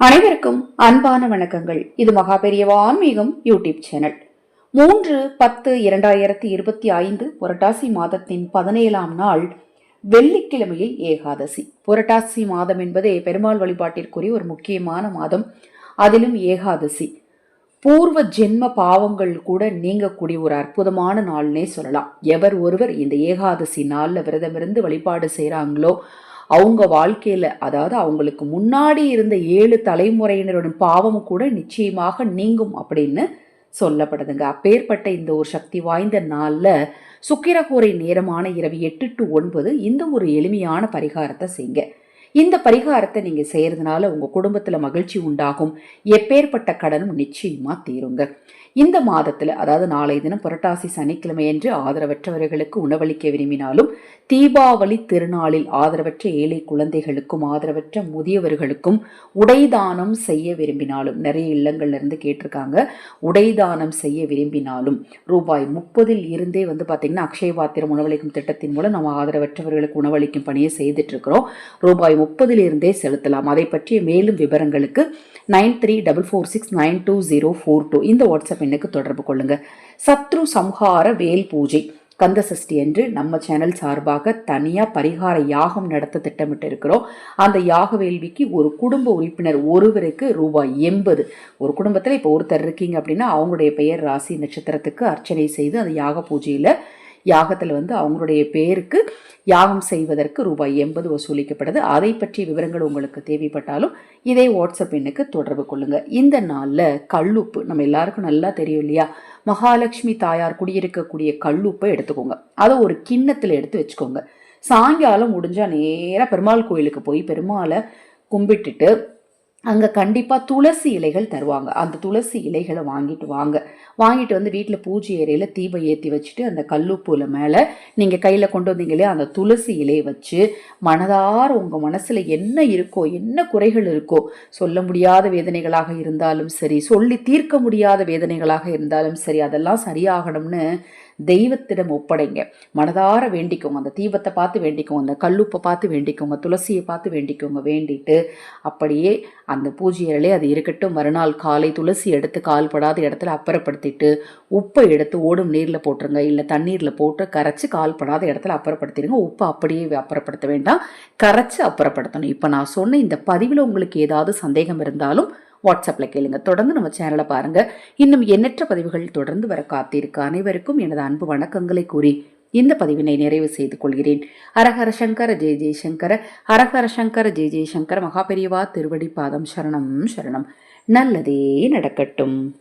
அனைவருக்கும் அன்பான வணக்கங்கள். இது மகா பெரியவா ஆன்மீகம் யூடியூப் சேனல். மூன்று பத்து இரண்டாயிரத்தி இருபத்தி ஐந்து புரட்டாசி மாதத்தின் பதினேழாம் நாள் வெள்ளிக்கிழமையில் ஏகாதசி. புரட்டாசி மாதம் என்பதே பெருமாள் வழிபாட்டிற்குரிய ஒரு முக்கியமான மாதம். அதிலும் ஏகாதசி. பூர்வ ஜென்ம பாவங்கள் கூட நீங்கக்கூடிய ஒரு அற்புதமான நாள்னே சொல்லலாம். எவர் ஒருவர் இந்த ஏகாதசி நாளில் விரதமிருந்து வழிபாடு செய்கிறாங்களோ அவங்க வாழ்க்கையில் அதாவது அவங்களுக்கு முன்னாடி இருந்த ஏழு தலைமுறையினரோட பாவமும் கூட நிச்சயமாக நீங்கும் அப்படின்னு சொல்லப்படுதுங்க. அப்பேற்பட்ட இந்த ஒரு சக்தி வாய்ந்த நாளில் சுக்கிரகோரை நேரமான இரவு எட்டு டு ஒன்பது இந்த ஒரு எளிமையான பரிகாரத்தை செய்யுங்க. இந்த பரிகாரத்தை நீங்க செய்யறதுனால உங்க குடும்பத்துல மகிழ்ச்சி உண்டாகும். எப்பேற்பட்ட கடனும் நிச்சயமா தீருங்க. இந்த மாதத்துல அதாவது நாளை தினம் புரட்டாசி சனிக்கிழமை என்று ஆதரவற்றவர்களுக்கு உணவளிக்க விரும்பினாலும் தீபாவளி திருநாளில் ஆதரவற்ற ஏழை குழந்தைகளுக்கும் ஆதரவற்ற முதியவர்களுக்கும் உடைதானம் செய்ய விரும்பினாலும் நிறைய இல்லங்கள்ல இருந்து கேட்டிருக்காங்க. உடைதானம் செய்ய விரும்பினாலும் ரூபாய் முப்பதில் இருந்தே வந்து பார்த்தீங்கன்னா அக்ஷய பாத்திரம் உணவளிக்கும் திட்டத்தின் மூலம் நம்ம ஆதரவற்றவர்களுக்கு உணவளிக்கும் பணியை செய்துட்டு இருக்கிறோம். ரூபாய் முப்பதிலிருந்தே செலுத்தலாம். அதை பற்றிய மேலும் விவரங்களுக்கு nine three double four six nine two zero four two இந்த வாட்ஸ்அப் எண்ணுக்கு தொடர்பு கொள்ளுங்க. சத்ரு சம்ஹார வேல் பூஜை. கந்த சஷ்டி என்று நம்ம சேனல் சார்பாக தனியாக பரிகார யாகம் நடத்த திட்டமிட்டு இருக்கிறோம். அந்த யாக வேள்விக்கு ஒரு குடும்ப உறுப்பினர் ஒருவருக்கு ரூபாய் எண்பது. ஒரு குடும்பத்தில் இப்போ ஒருத்தர் இருக்கீங்க அப்படின்னா அவங்களுடைய பெயர் ராசி நட்சத்திரத்துக்கு அர்ச்சனை செய்து அந்த யாக பூஜையில் யாகத்தில் வந்து அவங்களுடைய பேருக்கு யாகம் செய்வதற்கு ரூபாய் எண்பது வசூலிக்கப்படுது. அதை பற்றிய விவரங்கள் உங்களுக்கு தேவைப்பட்டாலும் இதே வாட்ஸ்அப் எண்ணுக்கு தொடர்பு கொள்ளுங்கள் இந்த நாளில் கல்லுப்பு நம்ம எல்லாருக்கும் நல்லா தெரியும் இல்லையா? மகாலட்சுமி தாயார் குடியிருக்கக்கூடிய கல்லுப்பை எடுத்துக்கோங்க. அதை ஒரு கிண்ணத்தில் எடுத்து வச்சுக்கோங்க. சாயங்காலம் முடிஞ்சால் நேராக பெருமாள் கோயிலுக்கு போய் பெருமாளை கும்பிட்டுட்டு அங்கே கண்டிப்பாக துளசி இலைகள் தருவாங்க. அந்த துளசி இலைகளை வாங்கிட்டு வாங்க. வாங்கிட்டு வந்து வீட்டில் பூஜை ஏரியில் தீபம் ஏற்றி வச்சுட்டு அந்த கல்லுப்பூவில் மேலே நீங்கள் கையில் கொண்டு வந்தீங்களே அந்த துளசி இலையை வச்சு மனதார உங்கள் மனசில் என்ன இருக்கோ என்ன குறைகள் இருக்கோ சொல்ல முடியாத வேதனைகளாக இருந்தாலும் சரி சொல்லி தீர்க்க முடியாத வேதனைகளாக இருந்தாலும் சரி அதெல்லாம் சரியாகணும்னு தெய்வத்திடம் ஒப்படைங்க. மனதார வேண்டிக்கோங்க. அந்த தீபத்தை பார்த்து வேண்டிக்கோங்க. அந்த கல்லுப்பை பார்த்து வேண்டிக்கோங்க. துளசியை பார்த்து வேண்டிக்கோங்க. வேண்டிட்டு அப்படியே அந்த பூஜையிலே அது இருக்கட்டும். மறுநாள் காலை துளசி எடுத்து கால் படாத இடத்துல அப்புறப்படுத்திட்டு உப்பை எடுத்து ஓடும் நீரில் போட்டுருங்க. இல்லை தண்ணீரில் போட்டு கரைச்சி கால் படாத இடத்துல அப்புறப்படுத்திடுங்க. உப்பை அப்படியே அப்புறப்படுத்த வேண்டாம். கரைச்சி அப்புறப்படுத்தணும். இப்போ நான் சொன்ன இந்த பதிவில் உங்களுக்கு ஏதாவது சந்தேகம் இருந்தாலும் வாட்ஸ்அப்பில் கேளுங்க. தொடர்ந்து நம்ம சேனலை பாருங்க. இன்னும் எண்ணற்ற பதிவுகள் தொடர்ந்து வர காத்திருக்க அனைவருக்கும் எனது அன்பு வணக்கங்களை கூறி இந்த பதிவினை நிறைவு செய்து கொள்கிறேன். ஹரஹர சங்கர ஜெய ஜெயசங்கர. ஹரஹர சங்கர ஜெய ஜெயசங்கர. மகாபெரிவா திருவடி பாதம் சரணம் சரணம். நல்லதே நடக்கட்டும்.